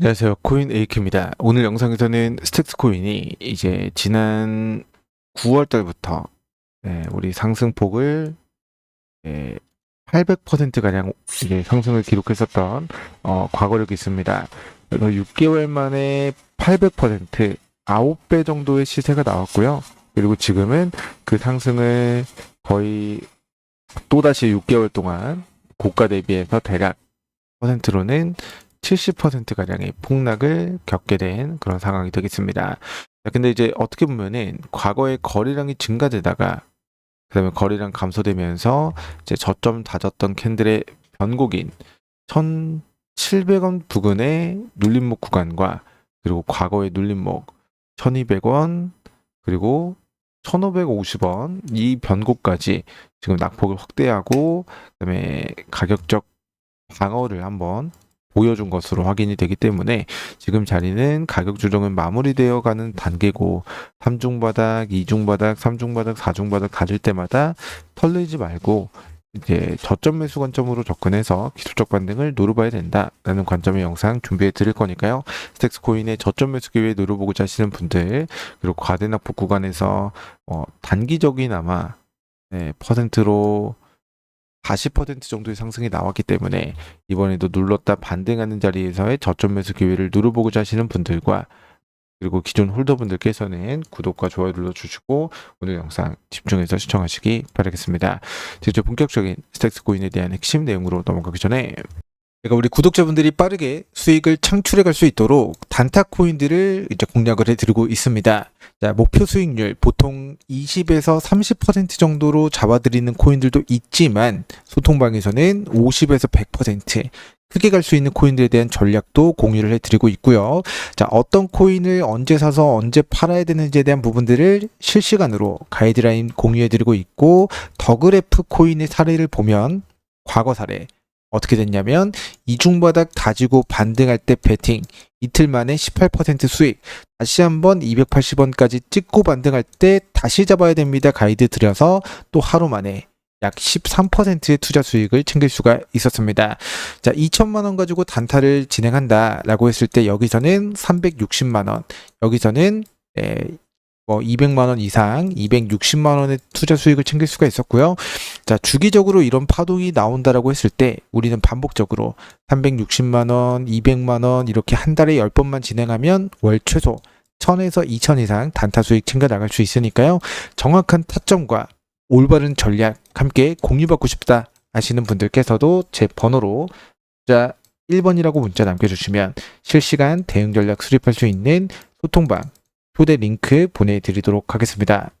안녕하세요. 코인 에이크입니다. 오늘 영상에서는 스택스 코인이 이제 지난 9월 달부터 네, 우리 상승폭을 네, 800%가량 이제 상승을 기록했었던 어, 과거력이 있습니다. 그래서 6개월 만에 800% 9배 정도의 시세가 나왔고요. 그리고 지금은 그 상승을 거의 또다시 6개월 동안 고가 대비해서 대략 퍼센트로는 70%가량의 폭락을 겪게 된 그런 상황이 되겠습니다. 자, 근데 이제 어떻게 보면은 과거에 거래량이 증가되다가 그다음에 거래량 감소되면서 이제 저점 다졌던 캔들의 변곡인 1,700원 부근의 눌림목 구간과 그리고 과거의 눌림목 1,200원 그리고 1,550원 이 변곡까지 지금 낙폭을 확대하고 그다음에 가격적 방어를 한번 보여준 것으로 확인이 되기 때문에 지금 자리는 가격 조정은 마무리되어 가는 단계고 3중 바닥, 2중 바닥, 3중 바닥, 4중 바닥 다질 때마다 털리지 말고 이제 저점 매수 관점으로 접근해서 기술적 반등을 노려봐야 된다라는 관점의 영상 준비해 드릴 거니까요. 스택스 코인의 저점 매수 기회 노려보고자 하시는 분들 그리고 과대 낙폭 구간에서 어, 단기적이나마 네, 퍼센트로 40% 정도의 상승이 나왔기 때문에 이번에도 눌렀다 반등하는 자리에서의 저점 매수 기회를 누려보고자 하시는 분들과 그리고 기존 홀더분들께서는 구독과 좋아요 눌러주시고 오늘 영상 집중해서 시청하시기 바라겠습니다. 이제 본격적인 스택스 코인에 대한 핵심 내용으로 넘어가기 전에 제가 우리 구독자분들이 빠르게 수익을 창출해 갈 수 있도록 단타 코인들을 이제 공략을 해드리고 있습니다. 자, 목표 수익률 보통 20에서 30% 정도로 잡아드리는 코인들도 있지만 소통방에서는 50에서 100% 크게 갈 수 있는 코인들에 대한 전략도 공유를 해드리고 있고요. 자, 어떤 코인을 언제 사서 언제 팔아야 되는지에 대한 부분들을 실시간으로 가이드라인 공유해드리고 있고 더 그래프 코인의 사례를 보면 과거 사례 어떻게 됐냐면 이중바닥 다지고 반등할 때 베팅 이틀 만에 18% 수익 다시 한번 280원까지 찍고 반등할 때 다시 잡아야 됩니다 가이드 드려서 또 하루 만에 약 13%의 투자 수익을 챙길 수가 있었습니다. 자, 2천만 원 가지고 단타를 진행한다라고 했을 때 여기서는 360만 원, 여기서는 에, 뭐 200만 원 이상, 260만 원의 투자 수익을 챙길 수가 있었고요. 자, 주기적으로 이런 파동이 나온다라고 했을 때 우리는 반복적으로 360만 원, 200만 원 이렇게 한 달에 10번만 진행하면 월 최소 1000에서 2000 이상 단타 수익 챙겨 나갈 수 있으니까요. 정확한 타점과 올바른 전략 함께 공유받고 싶다 하시는 분들께서도 제 번호로 자 1번이라고 문자 남겨주시면 실시간 대응 전략 수립할 수 있는 소통방 초대 링크 보내드리도록 하겠습니다.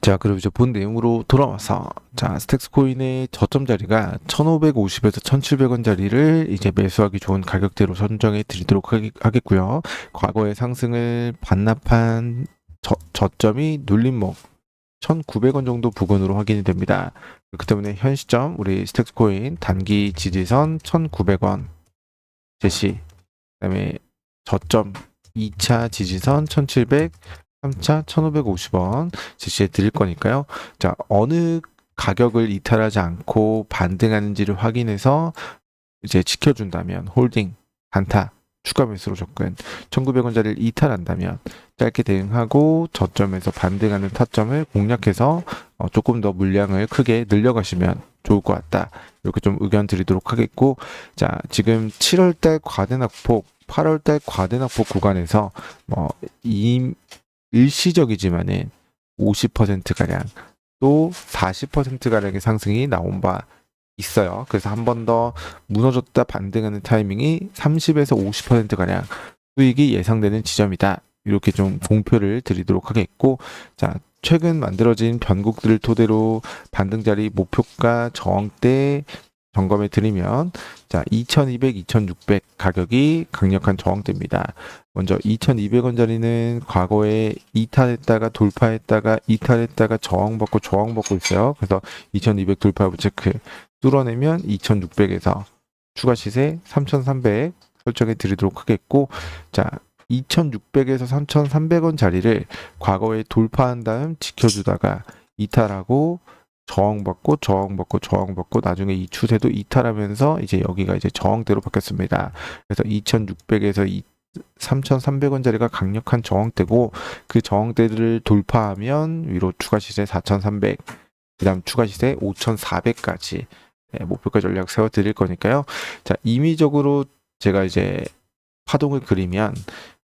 자, 그럼 이제 본 내용으로 돌아와서 자, 스택스 코인의 저점 자리가 1,550에서 1,700원 자리를 이제 매수하기 좋은 가격대로 선정해 드리도록 하겠고요. 과거의 상승을 반납한 저, 저점이 눌림목 1,900원 정도 부근으로 확인이 됩니다. 그렇기 때문에 현 시점 우리 스택스 코인 단기 지지선 1,900원 제시 그다음에 저점 2차 지지선 1700, 3차 1550원 제시해 드릴 거니까요. 자, 어느 가격을 이탈하지 않고 반등하는지를 확인해서 이제 지켜준다면 홀딩, 단타, 추가 매수로 접근 1900원짜리를 이탈한다면 짧게 대응하고 저점에서 반등하는 타점을 공략해서 어, 조금 더 물량을 크게 늘려가시면 좋을 것 같다. 이렇게 좀 의견 드리도록 하겠고 자 지금 7월달 과대낙폭 8월달 과대낙폭 구간에서 뭐 이, 일시적이지만은 50%가량 또 40%가량의 상승이 나온 바 있어요. 그래서 한 번 더 무너졌다 반등하는 타이밍이 30에서 50%가량 수익이 예상되는 지점이다. 이렇게 좀 공표를 드리도록 하겠고, 자, 최근 만들어진 변곡들을 토대로 반등 자리 목표가 저항대 점검해 드리면 자 2200, 2600 가격이 강력한 저항대입니다. 먼저 2200원짜리는 과거에 이탈했다가 돌파했다가 이탈했다가 저항받고 저항받고 있어요. 그래서 2200 돌파 체크 뚫어내면 2600에서 추가 시세 3300 설정해 드리도록 하겠고 자 2600에서 3300원 자리를 과거에 돌파한 다음 지켜주다가 이탈하고 저항받고 저항받고 저항받고 나중에 이 추세도 이탈하면서 이제 여기가 이제 저항대로 바뀌었습니다. 그래서 2600에서 3,300원짜리가 강력한 저항대고 그 저항대를 돌파하면 위로 추가 시세 4,300, 그다음 추가 시세 5,400까지 네, 목표가 전략 세워 드릴 거니까요. 자, 임의적으로 제가 이제 파동을 그리면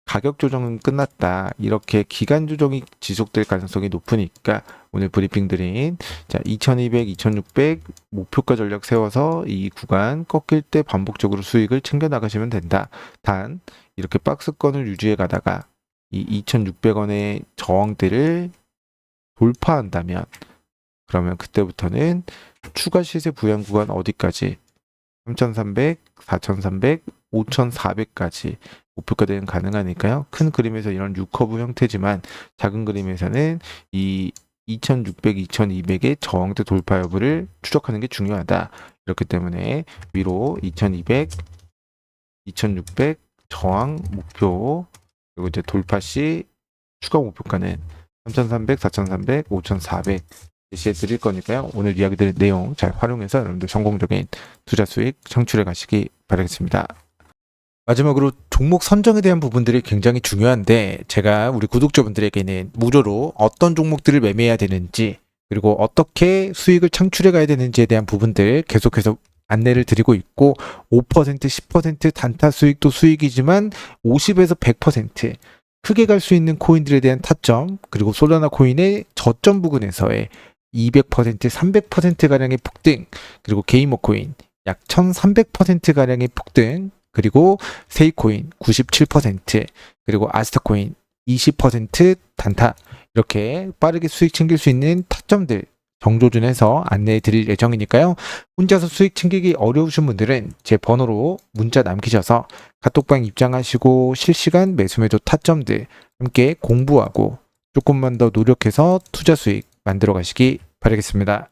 가격 조정은 끝났다. 이렇게 기간 조정이 지속될 가능성이 높으니까 오늘 브리핑 드린 자, 2200, 2600 목표가 전략 세워서 이 구간 꺾일 때 반복적으로 수익을 챙겨 나가시면 된다. 단 이렇게 박스권을 유지해 가다가 이 2,600원의 저항대를 돌파한다면 그러면 그때부터는 추가 시세 부양 구간 어디까지 3,300, 4,300, 5,400까지 목표가 되는 가능하니까요. 큰 그림에서 이런 유커브 형태지만 작은 그림에서는 이 2,600, 2,200의 저항대 돌파 여부를 추적하는 게 중요하다. 이렇기 때문에 위로 2,200, 2,600 저항 목표 그리고 이제 돌파 시 추가 목표가는 3,300, 4,300, 5,400 제시해 드릴 거니까요. 오늘 이야기 드린 내용 잘 활용해서 여러분들 성공적인 투자 수익 창출해 가시기 바라겠습니다. 마지막으로 종목 선정에 대한 부분들이 굉장히 중요한데 제가 우리 구독자분들에게는 무료로 어떤 종목들을 매매해야 되는지 그리고 어떻게 수익을 창출해 가야 되는지에 대한 부분들 계속해서 안내를 드리고 있고 5% 10% 단타 수익도 수익이지만 50에서 100% 크게 갈 수 있는 코인들에 대한 타점 그리고 솔라나 코인의 저점 부근에서의 200% 300% 가량의 폭등 그리고 게이머 코인 약 1300% 가량의 폭등 그리고 세이코인 97% 그리고 아스타코인 20% 단타 이렇게 빠르게 수익 챙길 수 있는 타점들 정조준해서 안내해 드릴 예정이니까요. 혼자서 수익 챙기기 어려우신 분들은 제 번호로 문자 남기셔서 카톡방 입장하시고 실시간 매수매도 타점들 함께 공부하고 조금만 더 노력해서 투자 수익 만들어 가시기 바라겠습니다.